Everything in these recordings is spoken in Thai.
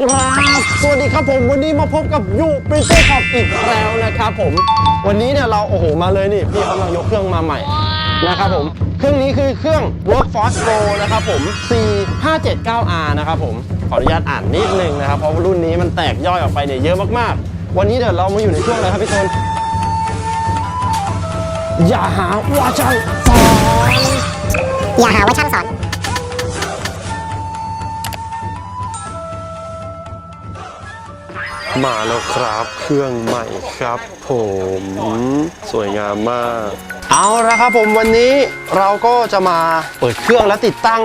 ครับสวัสดีครับผมวันนี้มาพบกับยูปรินเตอร์ช็อปอีกแล้วนะครับผม วันนี้เนี่ยเราโอ้โหมาเลยนี่พี่กำลังยกเครื่องมาใหม่นะครับผม เครื่องนี้คือเครื่อง Workforce Pro นะครับผม C579R นะครับผม ขออนุญาตอ่านนิดนึงนะครับ เพราะรุ่นนี้มันแตกย่อยออกไปเนี่ยเยอะมากๆ วันนี้เดี๋ยวเรามาอยู่ในช่วงอะไรครับพี่ตนอย่าหาว่าช่างสอนอย่าหาว่าช่างสอน มาแล้วครับเครื่องใหม่ครับผมสวยงามมาก เอาละครับผมวันนี้เราก็จะมาเปิดเครื่องและติดตั้ง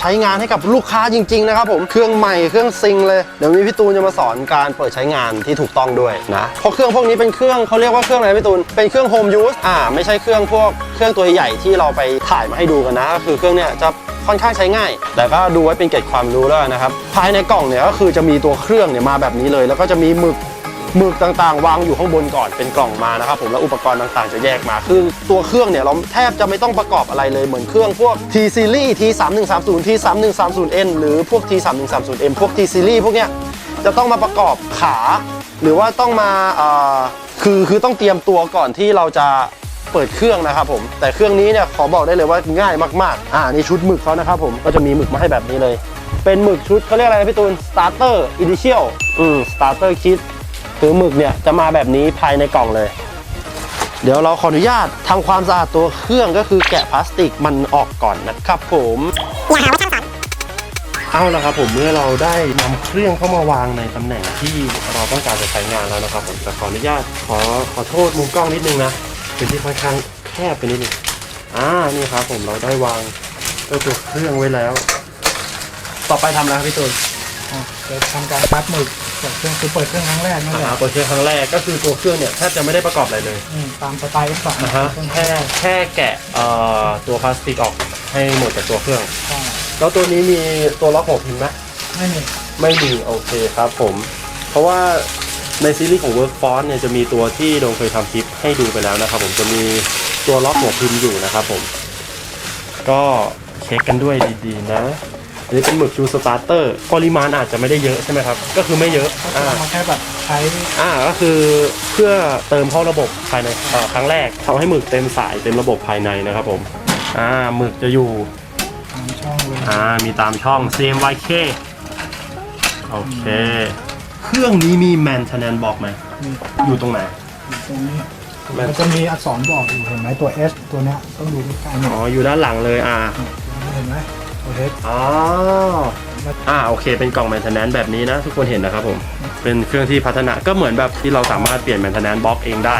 ใช้งานให้กับลูกค้าจริง ๆ นะครับผมเครื่องใหม่เครื่องซิงเลยเดี๋ยวมีพี่ตูนจะมาสอนการเปิดใช้งานที่ถูกต้องด้วยนะเพราะเครื่องพวกนี้เป็นเครื่องเขาเรียกว่าเครื่องอะไรพี่ตูนเป็นเครื่องโฮมยูสอ่าไม่ใช่เครื่องพวกเครื่องตัวใหญ่ที่เราไปถ่ายมาให้ดูกันนะก็คือเครื่องเนี้ยจะ ค่อนข้างใช้ง่าย แต่ก็ดูไว้เป็นเกร็ดความรู้แล้วนะครับ ภายในกล่องเนี่ยก็คือจะมีตัวเครื่องเนี่ยมาแบบนี้เลย แล้วก็จะมีหมึกหมึกต่างๆ วางอยู่ข้างบนก่อนเป็นกล่องมานะครับผมแล้วอุปกรณ์ต่างๆ จะแยกมา คือตัวเครื่องเนี่ยเราแทบจะไม่ต้องประกอบอะไรเลยเหมือนเครื่องพวก T Series T 3 1 3 0 T 3 1 3 0 N หรือพวก T 3 1 3 0 M พวก T Series พวกเนี้ยจะต้องมาประกอบขา หรือว่าต้องมาคือคือต้องเตรียมตัวก่อนที่เราจะ เปิดเครื่องนะครับผมแต่เครื่องนี้เนี่ยขอบอกได้เลยว่าง่ายมากๆอ่านี่ชุดหมึกเขานะครับผมก็จะมีหมึกมาให้แบบนี้เลย เป็นหมึกชุดเขาเรียกอะไรนะพี่ตูน starter initial อืม starter kit คือหมึกเนี่ยจะมาแบบนี้ภายในกล่องเลย เดี๋ยวเราขออนุญาตทำความสะอาดตัวเครื่องก็คือแกะพลาสติกมันออกก่อนนะครับผมอย่าหาว่าช่างสอนเอาละครับผมเมื่อเราได้นำเครื่องเข้ามาวางในตำแหน่งที่เราต้องการจะใช้งานแล้วนะครับผมแต่ขออนุญาตขอขอโทษมุมกล้องนิดนึงนะ เป็นที่ค่อนข้างแคบไปนิดนึงอ่านี่ครับผมเราได้วางเจ้าตัวเครื่องไว้แล้ว ต่อไปทำแล้วครับพี่ตูนอะเดี๋ยวทำการพัดหมึกเปิดเครื่องคือเปิดเครื่องครั้งแรกนั่นแหละอ่าเปิดเครื่องครั้งแรกก็คือตัวเครื่องเนี่ยแทบจะไม่ได้ประกอบอะไรเลยอืมตามสไตล์ F2 นะฮะแค่แค่แกะเอ่อตัวพลาสติกออกให้หมดจากตัวเครื่องใช่แล้วตัวนี้มีตัวล็อกหัวพิมพ์ไหม ไม่มีไม่มีโอเคครับผม เพราะว่า ในซีรีส์ของ Workforce เนี่ยจะมีตัวที่โดงเคยทำคลิปให้ดูไปแล้วนะครับผมจะมีตัวล็อกหัวพิมพ์อยู่นะครับผม ก็เช็คกันด้วยดีๆนะอันนี้เป็นหมึกชูสตาร์เตอร์ปริมาณอาจจะไม่ได้เยอะใช่ไหมครับ ก็คือไม่เยอะเขาอ่าจะเอามาแค่แบบใช้อ่าก็คือเพื่อเติมเข้าระบบภายในเอ่อครั้งแรกทำให้หมึกเต็มสายเต็มระบบภายในนะครับผม อ่าหมึกจะอยู่ทางช่องเลย อ่ามีตามช่อง CMYK โอเคเค รื่องนี้มี maintenance บอกไหม มีอยู่ตรงไหน ตรงนี้มันมันจะมีอักษรบอกอยู่เห็นไหมตัว S ตัวเนี้ยต้องดูใกล้ๆเนี่ยอ๋ออยู่ด้านหลังเลยอ่า เห็นไหมตัว H อ๋อ อ่า โอเค เป็นกล่อง maintenance แบบนี้นะ ทุกคนเห็นนะครับผม เป็นเครื่องที่พัฒนา ก็เหมือนแบบที่เราสามารถเปลี่ยน maintenance box เองได้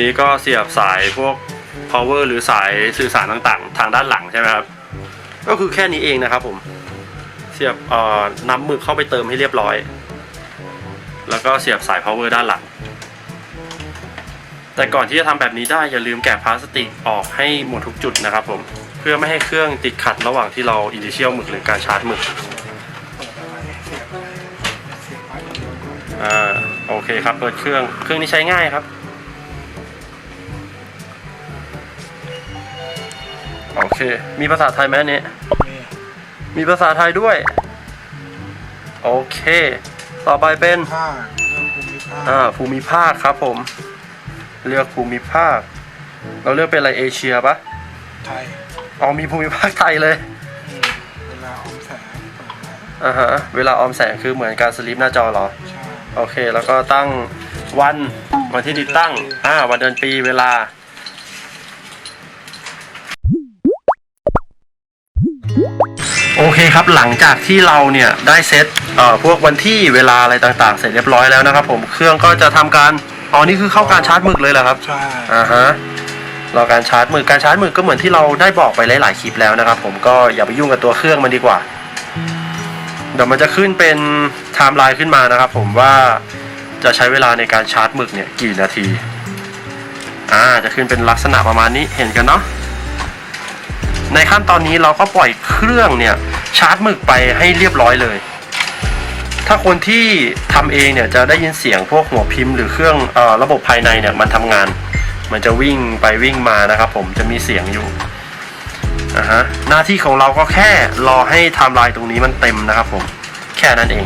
นี้ก็เสียบสายพวก power หรือสายสื่อสารต่างๆ ทางด้านหลังใช่ไหมครับ ก็คือแค่นี้เองนะครับผม เสียบอ่อนำหมึกเข้าไปเติมให้เรียบร้อย แล้วก็เสียบสาย power ด้านหลัง แต่ก่อนที่จะทำแบบนี้ได้อย่าลืมแกะพลาสติกออกให้หมดทุกจุดนะครับผม เพื่อไม่ให้เครื่องติดขัดระหว่างที่เรา initial หมึกหรือการชาร์จหมึกอ่าโอเคครับ เปิดเครื่อง เครื่องนี้ใช้ง่ายครับ เค มีภาษาไทยไหมอันนี้ มีมีภาษาไทยด้วย โอเค ต่อไปเป็นภาคเรื่องภูมิภาคอ่าภูมิภาคครับผม เลือกภูมิภาค เราเลือกเป็นอะไรเอเชียปะไทยอ๋อมีภูมิภาคไทยเลยอืมเวลาออมแสงเปิดไว้อ่าฮะเวลาออมแสงคือเหมือนการสลิปหน้าจอเหรอ ใช่โอเค แล้วก็ตั้งวันวันที่ติดตั้ง อ่า วันเดือนปีเวลา โอเคครับหลังจากที่เราเนี่ยได้เซตเอ่อพวกวันที่เวลาอะไรต่างๆ เสร็จเรียบร้อยแล้วนะครับ ผมเครื่องก็จะทำการอ๋อนี่คือเข้าการชาร์จหมึกเลยเหรอครับใช่อ่าฮะรอการชาร์จมือการชาร์จมือก็เหมือนที่เราได้บอกไปหลายๆคลิปแล้วนะครับ ผมก็อย่าไปยุ่งกับตัวเครื่องมันดีกว่าเดี๋ยวมันจะขึ้นเป็นไทม์ไลน์ขึ้นมานะครับ ผมว่าจะใช้เวลาในการชาร์จหมึกเนี่ยกี่นาทีอ่าจะขึ้นเป็นลักษณะประมาณนี้เห็นกันเนาะ ในขั้นตอนนี้เราก็ปล่อยเครื่องเนี่ยชาร์จหมึกไปให้เรียบร้อยเลย ถ้าคนที่ทำเองเนี่ยจะได้ยินเสียงพวกหัวพิมพ์หรือเครื่องออระบบภายในเนี่ยมันทำงาน มันจะวิ่งไปวิ่งมานะครับผมจะมีเสียงอยู่อ่าฮะหน้าที่ของเราก็แค่รอให้ไทม์ไลน์ตรงนี้มันเต็มนะครับผมแค่นั้นเอง